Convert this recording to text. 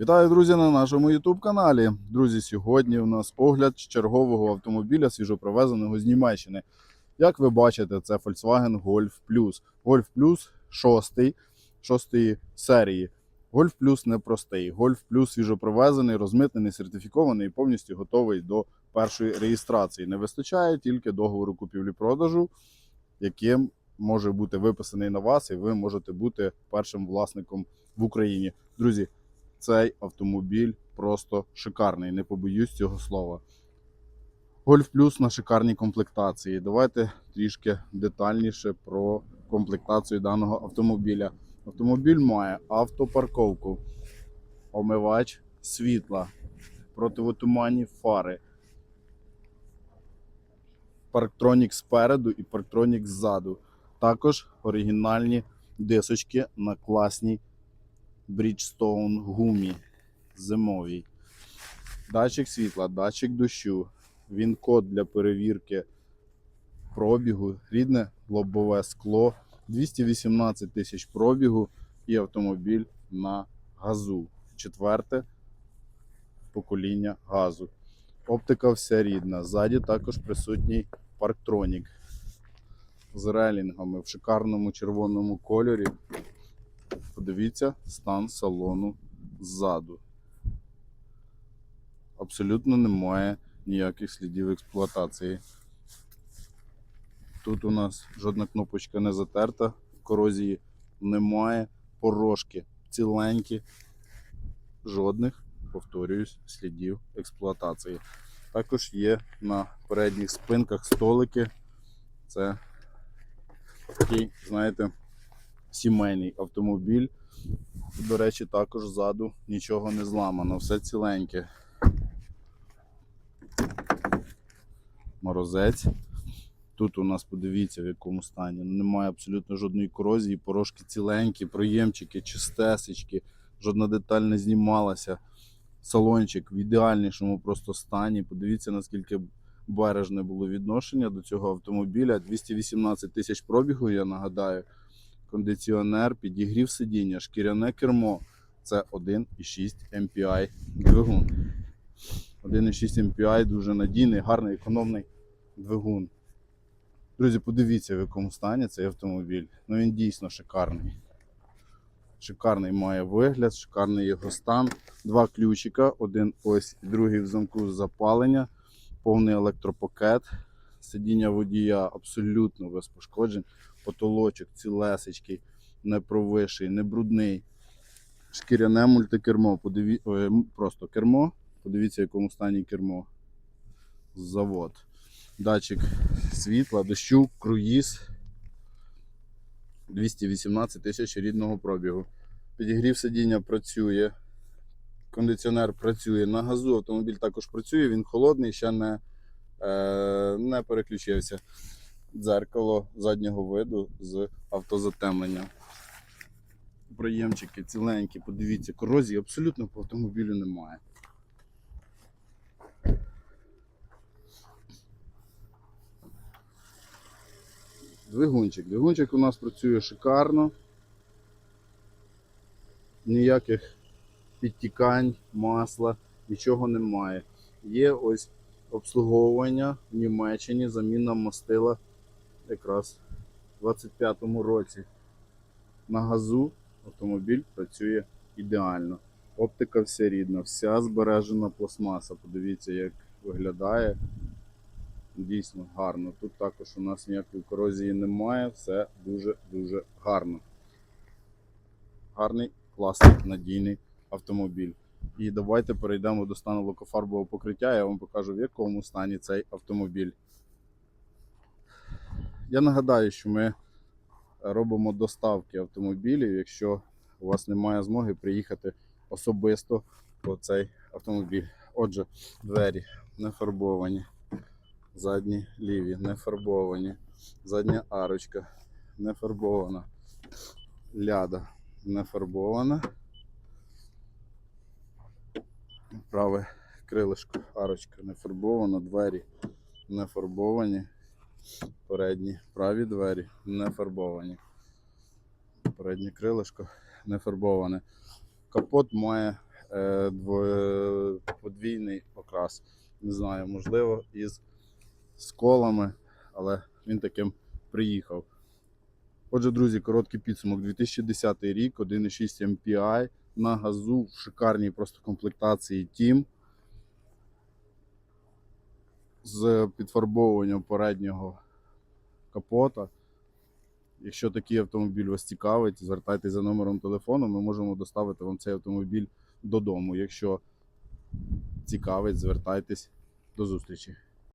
Вітаю, друзі, на нашому YouTube каналі. Друзі, сьогодні у нас огляд чергового автомобіля, свіжопривезеного з Німеччини. Як ви бачите, це Volkswagen Golf Plus. Golf Plus 6, 6 серії. Golf Plus непростий. Golf Plus свіжопривезений, розмитнений, сертифікований і повністю готовий до першої реєстрації. Не вистачає тільки договору купівлі-продажу, яким може бути виписаний на вас, і ви можете бути першим власником в Україні. Друзі, цей автомобіль просто шикарний, не побоюсь цього слова. Гольф Плюс на шикарній комплектації. Давайте трішки детальніше про комплектацію даного автомобіля. Автомобіль має автопарковку, омивач світла, противотуманні фари, парктронік спереду і парктронік ззаду. Також оригінальні дисочки на класній Bridgestone гумі зимовій. Датчик світла, датчик дощу, він код для перевірки пробігу, рідне лобове скло, 218 тисяч пробігу і автомобіль на газу. Четверте покоління газу. Оптика вся рідна. Ззаді також присутній парктронік з релінгами в шикарному червоному кольорі. Подивіться стан салону ззаду. Абсолютно немає ніяких слідів експлуатації. Тут у нас жодна кнопочка не затерта, корозії немає, порожки ціленькі, жодних, повторююсь, слідів експлуатації. Також є на передніх спинках столики. Це такий, знаєте, сімейний автомобіль. До речі, також ззаду нічого не зламано, все ціленьке. Морозець. Тут у нас подивіться, в якому стані. Немає абсолютно жодної корозії, порошки ціленькі, проємчики, чистесечки, жодна деталь не знімалася. Салончик в ідеальнішому просто стані. Подивіться, наскільки бережне було відношення до цього автомобіля. 218 тисяч пробігу, я нагадаю кондиціонер, підігрів сидіння, шкіряне кермо. Це 1,6 MPI двигун. 1,6 MPI дуже надійний, гарний, економний двигун. Друзі, подивіться, в якому стані цей автомобіль. Ну він дійсно шикарний. Шикарний має вигляд, шикарний його стан. Два ключика, один ось другий в замку запалення, повний електропакет. Сидіння водія абсолютно без пошкоджень потолочок цілесечкий, не провиший, не брудний. Шкіряне мультикермо, подиві... Ой, просто кермо. Подивіться, в якому стані кермо. Завод. Датчик світла, дощу, круїз. 218 тисяч рідного пробігу. Підігрів сидіння працює. Кондиціонер працює. На газу автомобіль також працює, він холодний, ще не, е, не переключився дзеркало заднього виду з автозатемненням. Приємчики ціленькі, подивіться, корозії абсолютно по автомобілю немає. Двигунчик. Двигунчик у нас працює шикарно. Ніяких підтікань, масла, нічого немає. Є ось обслуговування в Німеччині, заміна мастила якраз у 25-му році. На газу автомобіль працює ідеально. Оптика вся рідна, вся збережена пластмаса. Подивіться, як виглядає. Дійсно гарно. Тут також у нас ніякої корозії немає, все дуже-дуже гарно. Гарний, класний, надійний автомобіль. І давайте перейдемо до стану лакофарбового покриття. Я вам покажу, в якому стані цей автомобіль. Я нагадаю, що ми робимо доставки автомобілів, якщо у вас немає змоги приїхати особисто по цей автомобіль. Отже, двері не фарбовані, задні ліві не фарбовані, задня арочка не фарбована, ляда не фарбована. Праве крилишко, арочка не фарбована, двері не фарбовані. Передні праві двері не фарбовані. Переднє крилишко не фарбоване. Капот має е, дво- подвійний окрас. Не знаю, можливо, із сколами, але він таким приїхав. Отже, друзі, короткий підсумок. 2010 рік, 1,6 MPI на газу в шикарній просто комплектації Team з підфарбовуванням переднього капота. Якщо такий автомобіль вас цікавить, звертайтеся за номером телефону, ми можемо доставити вам цей автомобіль додому. Якщо цікавить, звертайтесь до зустрічі.